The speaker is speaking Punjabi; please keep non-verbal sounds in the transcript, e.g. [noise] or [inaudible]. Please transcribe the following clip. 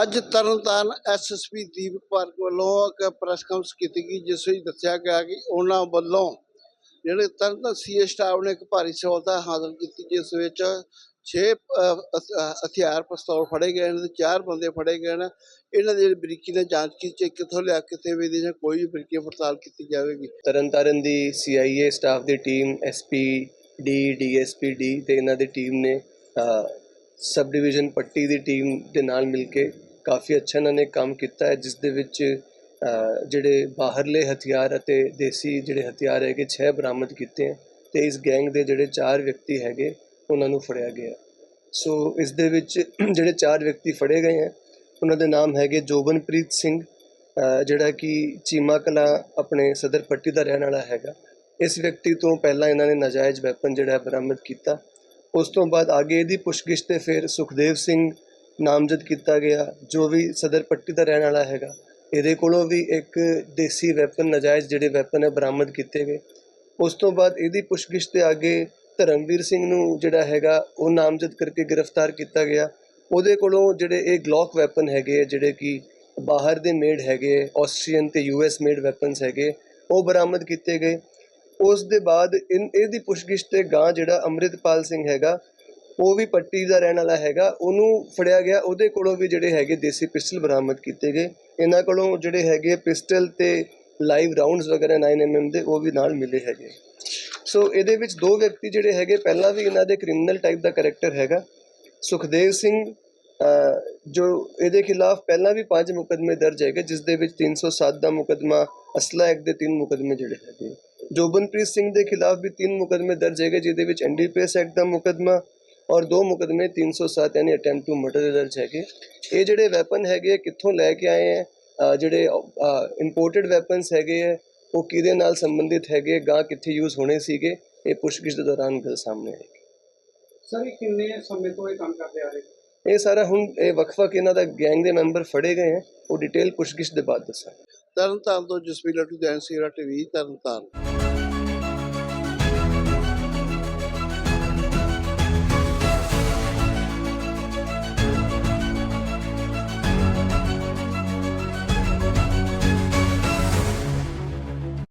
ਅੱਜ ਤਰਨਤਾਰਨ ਐਸਐਸਪੀ ਦੀਪਕ ਪਾਰਕ ਵੱਲੋਂ ਇੱਕ ਪ੍ਰੈਸ ਕਾਨਫਰੰਸ ਕੀਤੀ ਗਈ, ਜਿਸ ਵਿੱਚ ਦੱਸਿਆ ਗਿਆ ਕਿ ਉਹਨਾਂ ਵੱਲੋਂ ਜਿਹੜੇ ਤਰਨਤਾਰਨ ਸੀਏ ਸਟਾਫ ਨੇ ਇੱਕ ਭਾਰੀ ਸਫਲਤਾ ਹਾਜ਼ਰ ਕੀਤੀ, ਜਿਸ ਵਿੱਚ 6 ਹਥਿਆਰ ਪਿਸਤੌਲ ਫੜੇ ਗਏ ਨੇ ਤੇ 4 ਬੰਦੇ ਫੜੇ ਗਏ ਨੇ। ਇਹਨਾਂ ਦੀ ਜਿਹੜੀ ਬਰੀਕੀ ਨਾਲ ਜਾਂਚ ਕੀਤੀ ਕਿੱਥੋਂ ਲਿਆ ਕਿਤੇ ਵੀ ਦੀ ਜਾਂ ਕੋਈ ਵੀ ਬਰੀਕੀ ਪੜਤਾਲ ਕੀਤੀ ਜਾਵੇਗੀ। ਤਰਨਤਾਰਨ ਦੀ ਸੀਆਈਏ ਸਟਾਫ ਦੀ team SP D DSP D ਤੇ ਇਹਨਾਂ ਦੀ ਟੀਮ ਨੇ ਸਬ ਡਿਵੀਜ਼ਨ ਪੱਟੀ ਦੀ ਟੀਮ ਦੇ ਨਾਲ ਮਿਲ ਕੇ ਕਾਫੀ ਅੱਛਾ ਇਹਨਾਂ ਨੇ ਕੰਮ ਕੀਤਾ ਹੈ, ਜਿਸ ਦੇ ਵਿੱਚ ਜਿਹੜੇ ਬਾਹਰਲੇ ਹਥਿਆਰ ਅਤੇ ਦੇਸੀ ਜਿਹੜੇ ਹਥਿਆਰ ਹੈਗੇ 6 ਬਰਾਮਦ ਕੀਤੇ ਹੈ ਤੇ ਇਸ ਗੈਂਗ ਦੇ ਜਿਹੜੇ 4 ਵਿਅਕਤੀ ਹੈਗੇ, ਉਹਨਾਂ ਨੂੰ ਫੜਿਆ ਗਿਆ ਸੋ ਇਸ ਦੇ ਵਿੱਚ [clears throat] ਜਿਹੜੇ 4 ਵਿਅਕਤੀ ਫੜੇ ਗਏ ਹੈ, ਉਹਨਾਂ ਦੇ ਨਾਮ ਹੈਗੇ ਜੋਬਨਪ੍ਰੀਤ ਸਿੰਘ ਜਿਹੜਾ ਕਿ ਚੀਮਾ ਕਲਾ ਆਪਣੇ ਸਦਰ ਪੱਟੀ ਦਾ ਰਹਿਣ ਵਾਲਾ ਹੈਗਾ। ਇਸ ਵਿਅਕਤੀ ਤੋਂ ਪਹਿਲਾਂ ਇਹਨਾਂ ਨੇ ਨਾਜਾਇਜ਼ ਵੈਪਨ ਜਿਹੜਾ ਬਰਾਮਦ ਕੀਤਾ। ਉਸ ਤੋਂ ਬਾਅਦ ਅੱਗੇ ਇਹਦੀ ਪੁੱਛਗਿੱਛ ਤੇ ਫਿਰ ਸੁਖਦੇਵ ਸਿੰਘ ਨਾਮਜ਼ਦ ਕੀਤਾ ਗਿਆ ਜੋ ਵੀ ਸਦਰ ਪੱਟੀ ਦਾ ਰਹਿਣ ਵਾਲਾ ਹੈਗਾ ਇਹਦੇ ਕੋਲੋਂ ਵੀ ਇੱਕ ਦੇਸੀ ਵੈਪਨ ਨਾਜਾਇਜ਼ ਜਿਹੜੇ ਵੈਪਨ ਹੈ ਬਰਾਮਦ ਕੀਤੇ ਗਏ। ਉਸ ਤੋਂ ਬਾਅਦ ਇਹਦੀ ਪੁੱਛਗਿੱਛ ਤੇ ਅੱਗੇ ਧਰਮਵੀਰ ਸਿੰਘ ਨੂੰ ਜਿਹੜਾ ਹੈਗਾ ਉਹ ਨਾਮਜ਼ਦ ਕਰਕੇ ਗ੍ਰਿਫਤਾਰ ਕੀਤਾ ਗਿਆ। ਉਹਦੇ ਕੋਲੋਂ ਜਿਹੜੇ ਇਹ ਗਲੌਕ ਵੈਪਨ ਹੈਗੇ ਆ, ਜਿਹੜੇ ਕਿ ਬਾਹਰ ਦੇ ਮੇਡ ਹੈਗੇ ਆਸਟਰੀਅਨ ਤੇ ਯੂਐਸ ਮੇਡ ਵੈਪਨਸ ਹੈਗੇ ਉਹ ਬਰਾਮਦ ਕੀਤੇ ਗਏ। ਉਸ ਦੇ ਬਾਅਦ ਇਨ ਇਹਦੀ ਪੁੱਛਗਿੱਛ ਤੇ ਗਾਂ ਜਿਹੜਾ ਅੰਮ੍ਰਿਤਪਾਲ ਸਿੰਘ ਹੈਗਾ ਉਹ ਵੀ ਪੱਟੀ ਦਾ ਰਹਿਣ ਵਾਲਾ ਹੈਗਾ, ਉਹਨੂੰ ਫੜਿਆ ਗਿਆ, ਉਹਦੇ ਕੋਲੋਂ ਵੀ ਜਿਹੜੇ ਹੈਗੇ ਦੇਸੀ ਪਿਸਟਲ ਬਰਾਮਦ ਕੀਤੇ ਗਏ। ਇਹਨਾਂ ਕੋਲੋਂ ਜਿਹੜੇ ਹੈਗੇ ਪਿਸਟਲ ਤੇ ਲਾਈਵ ਰਾਉਂਡਸ ਵਗੈਰਾ 9mm ਦੇ, ਉਹ ਵੀ ਨਾਲ ਮਿਲੇ ਹੈਗੇ। ਸੋ ਇਹਦੇ ਵਿੱਚ ਦੋ ਵਿਅਕਤੀ ਜਿਹੜੇ ਹੈਗੇ, ਪਹਿਲਾਂ ਵੀ ਇਹਨਾਂ ਦੇ ਕ੍ਰਿਮੀਨਲ ਟਾਈਪ ਦਾ ਕੈਰੈਕਟਰ ਹੈਗਾ। ਸੁਖਦੇਵ ਸਿੰਘ ਜੋ ਇਹਦੇ ਖਿਲਾਫ ਪਹਿਲਾਂ ਵੀ ਪੰਜ ਮੁਕਦਮੇ ਦਰਜ ਹੈਗੇ, ਜਿਸ ਦੇ ਵਿੱਚ 307 ਦਾ ਮੁਕਦਮਾ, ਅਸਲਾ ਐਕਟ ਦੇ ਤਿੰਨ ਮੁਕਦਮੇ ਜਿਹੜੇ ਹੈਗੇ। ਜੋਬਨਪ੍ਰੀਤ ਸਿੰਘ ਦੇ ਖਿਲਾਫ ਵੀ ਤਿੰਨ ਮੁਕਦਮੇ ਦਰਜ ਹੈਗੇ, ਜਿਹਦੇ ਵਿੱਚ ਐਨਡੀਪੀਐਸ ਐਕਟ ਦਾ ਮੁਕਦਮਾ ਔਰ ਦੋ ਮੁਕਦਮੇ 307 ਯਾਨੀ ਅਟੈਂਪਟ ਟੂ ਮਰਡਰ ਦੇ ਦਰਜ ਹੈਗੇ। ਇਹ ਜਿਹੜੇ ਵੈਪਨ ਹੈਗੇ ਕਿੱਥੋਂ ਲੈ ਕੇ ਆਏ ਹੈ? ਜਿਹੜੇ ਇੰਪੋਰਟਡ ਵੈਪਨਸ ਹੈਗੇ ਹੈ ਉਹ ਕਿਹਦੇ ਨਾਲ ਸੰਬੰਧਿਤ ਹੈਗੇ? ਗਾਂ ਕਿੱਥੇ ਯੂਜ਼ ਹੋਣੇ ਸੀਗੇ? ਇਹ ਪੁੱਛਗਿੱਛ ਦੇ ਦੌਰਾਨ ਗੱਲ ਸਾਹਮਣੇ ਆਏਗੀ। ਸਰ ਇਹ ਕਿੰਨੇ ਸਮੇਂ ਤੋਂ ਇਹ ਕੰਮ ਕਰਦੇ ਆ ਰਹੇ? ਇਹ ਸਾਰਾ ਹੁਣ ਇਹ ਵੱਖ-ਵੱਖ ਇਹਨਾਂ ਦਾ ਗੈਂਗ ਦੇ ਮੈਂਬਰ ਫੜੇ ਗਏ ਹੈ। ਉਹ ਡਿਟੇਲ ਪੁੱਛਗਿੱਛ ਦੇ ਬਾਅਦ ਦੱਸਾਂਗੇ। ਤਰਨਤਾਰਨ ਤੋਂ ਜਸਵੀਰ ਲੱਟੂ ਜੈਨ ਸੀਰਾ ਟੀਵੀ ਤਰਨਤਾਰਨ।